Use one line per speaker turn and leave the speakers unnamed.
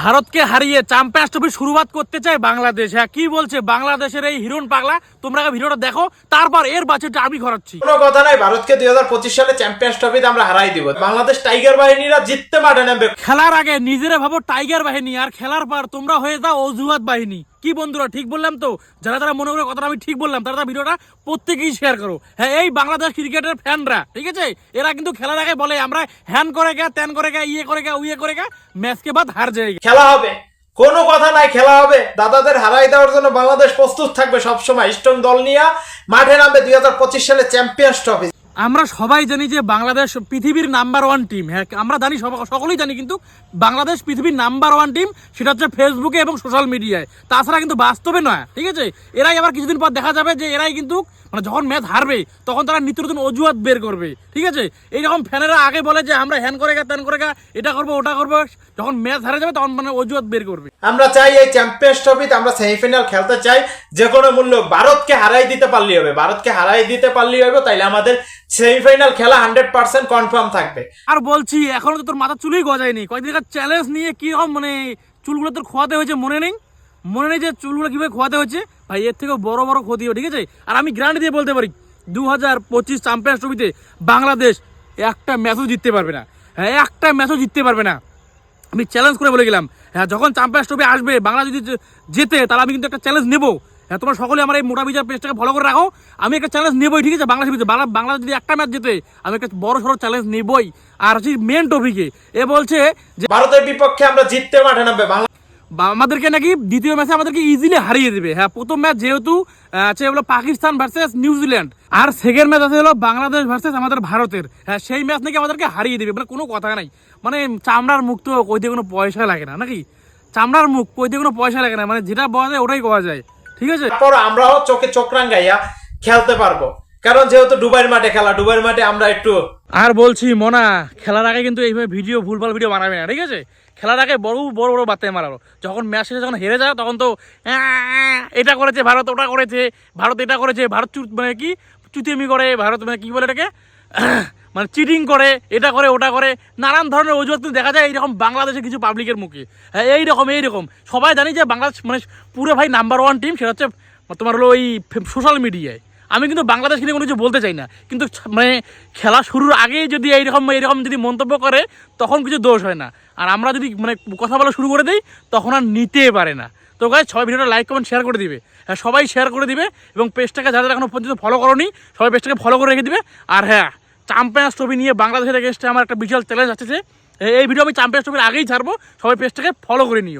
ভারতকে হারিয়ে champions trophy শুরুয়াত করতে চায় বাংলাদেশ। হ্যাঁ কি বলছে? বাংলাদেশের এই হিরোন পাগলা তোমরা ভিডিওটা দেখো তারপর এর বাজেটটা আমি খরচছি
কোনো কথা নাই ভারতকে দুই হাজার পঁচিশ সালে চ্যাম্পিয়ন্স ট্রফিতে আমরা হারাই দিব। বাংলাদেশ টাইগার বাহিনীরা জিততে মাঠে নামবে।
খেলার আগে নিজেরা ভাবো টাইগার বাহিনী আর খেলার পর তোমরা হয়ে যাও অজুহাত বাহিনী। কি বন্ধুরা, ঠিক বললাম তো? যারা যারা মনে করে কথাটা আমি ঠিক বললাম, তারা তারা ভিডিওটা প্রত্যেকেই শেয়ার করো। হ্যাঁ এই বাংলাদেশ ক্রিকেটের ফ্যানরা ঠিক আছে? এরা কিন্তু খেলার আগে বলে, আমরা হ্যান করে গা, ত্যান করে গা ইয়ে করে গা, উইয়ে করে গা ম্যাচকে বাদ হার যায়
খেলা হবে। কোনো কথা নাই, খেলা হবে। দাদাদের হারাই দেওয়ার জন্য বাংলাদেশ প্রস্তুত থাকবে সবসময়। স্ট্রং দল নিয়ে মাঠে নামবে দুই হাজার পঁচিশ সালে চ্যাম্পিয়ন্স ট্রফি
আমরা সবাই জানি যে বাংলাদেশ পৃথিবীর নাম্বার ওয়ান টিম। হ্যাঁ আমরা জানি সকলেই জানি কিন্তু বাংলাদেশ পৃথিবীর নাম্বার ওয়ান টিম, সেটা হচ্ছে ফেসবুকে এবং সোশ্যাল মিডিয়ায় তাছাড়া কিন্তু বাস্তবে নয়, ঠিক আছে? এরাই আবার কিছুদিন পর দেখা যাবে যে এরাই কিন্তু মানে যখন ম্যাচ হারবে, তখন তারা নিত্য নতুন অজুহাত বের করবে, ঠিক আছে? এইরকম ফ্যানেরা আগে বলে যে আমরা হ্যান করে গা, ত্যান করে গা, এটা করব, ওটা করব, যখন ম্যাচ হারে যাবে তখন মানে অজুহাত বের করবে।
আমরা চাই এই চ্যাম্পিয়ন্স ট্রফিতে আমরা সেমিফাইনাল খেলতে চাই, যে কোনো মূল্য ভারতকে হারাই দিতে পারলেই হবে। ভারতকে হারাই দিতে পারলেই হবে, তাইলে আমাদের সেমিফাইনাল খেলা হান্ড্রেড পার্সেন্ট কনফার্ম থাকবে।
আর বলছি, এখনও তো তোর মাথা চুলই গজায়নি। কয়েকদিন চ্যালেঞ্জ নিয়ে কি রকম মানে চুলগুলো তোর খোয়াতে হয়েছে মনে নেই? মনে নেই যে চুলগুলো কীভাবে খোয়াতে হচ্ছে ভাই, এর থেকেও বড় বড় ক্ষতি ঠিক আছে? আর আমি গ্যারান্টি দিয়ে বলতে পারি দু হাজার পঁচিশ চ্যাম্পিয়ন্স ট্রফিতে বাংলাদেশ একটা ম্যাচও জিততে পারবে না। হ্যাঁ একটা ম্যাচও জিততে পারবে না। আমি চ্যালেঞ্জ করে বলে গেলাম হ্যাঁ যখন চ্যাম্পিয়ন্স ট্রফি আসবে বাংলা যদি জেতে, তাহলে আমি কিন্তু একটা চ্যালেঞ্জ নেব। হ্যাঁ তোমরা সকলে আমার এই মোটা বিচার পেজটাকে ফলো করে রাখো। আমি একটা চ্যালেঞ্জ নেবই ঠিক আছে? বাংলাদেশ বিরুদ্ধে বাংলা বাংলাদেশ যদি একটা ম্যাচ জেতে আমি একটা বড় সড়ো চ্যালেঞ্জ নেবই। আর হচ্ছে মেন টপিকে এ বলছে যে
ভারতের বিপক্ষে আমরা জিততে মাঠে নামবে। বাংলা
আমাদেরকে নাকি দ্বিতীয় ম্যাচে আমাদেরকে ইজিলি হারিয়ে দেবে। হ্যাঁ প্রথম ম্যাচ যেহেতু আছে হলো পাকিস্তান ভার্সেস নিউজিল্যান্ড আর সেকেন্ড ম্যাচ আছে হলো বাংলাদেশ ভার্সেস আমাদের ভারতের। হ্যাঁ সেই ম্যাচ নাকি আমাদেরকে হারিয়ে দেবে মানে কোনো কথা নাই। মানে চামড়ার মুখ তো কইতে কোনো পয়সা লাগে না নাকি? চামড়ার মুখ কইতে কোনো পয়সা লাগে না মানে যেটা বলা যায় ওটাই করা যায়। ঠিক আছে?
তারপর আমরাও চোখে চোখ রাঙ্গাইয়া খেলতে পারব। কারণ যেহেতু দুবাইয়ের মাঠে খেলা দুবাইয়ের মাঠে আমরা একটু
আর বলছি মনা খেলার আগে কিন্তু এইভাবে ভিডিও ভুলভাল ভিডিও বানাবে না ঠিক আছে? খেলার আগে বড় বড় বড় বার্তায় মারাবো যখন ম্যাচ শেষে যখন হেরে যায় তখন তো "আহ, এটা করেছে ভারত ওটা করেছে ভারত এটা করেছে ভারত মানে কি চুতিমি করে ভারত মানে কি বলে এটাকে? মানে চিটিং করে, এটা করে, ওটা করে, নানান ধরনের অজুহাত কিন্তু দেখা যায় এইরকম বাংলাদেশের কিছু পাবলিকের মুখে। হ্যাঁ এইরকম এইরকম। সবাই জানি যে বাংলাদেশ মানে পুরো ভাই নাম্বার ওয়ান টিম সেটা হচ্ছে তোমার হলো ওই সোশ্যাল মিডিয়ায় আমি কিন্তু বাংলাদেশ নিয়ে কোনো কিছু বলতে চাই না। কিন্তু মানে খেলা শুরুর আগেই যদি এইরকম এইরকম যদি মন্তব্য করে, তখন কিছু দোষ হয় না। আর আমরা যদি মানে কথা বলা শুরু করে দিই, তখন আর নিতে পারে না। তো গাছ সবাই ভিডিওটা লাইক কমেন্ট শেয়ার করে দিবে। হ্যাঁ সবাই শেয়ার করে দিবে এবং পেজটাকে যারা যারা এখনও পর্যন্ত ফলো করনি, সবাই পেজটাকে ফলো করে রেখে দিবে। আর হ্যাঁ চ্যাম্পিয়ন্স ট্রফি নিয়ে বাংলাদেশের এগেনস্টে আমার একটা বিশাল চ্যালেঞ্জ আসছে এই ভিডিও আমি চ্যাম্পিয়ন্স ট্রফির আগেই ছাড়বো। সবাই পেজটাকে ফলো করে নিও।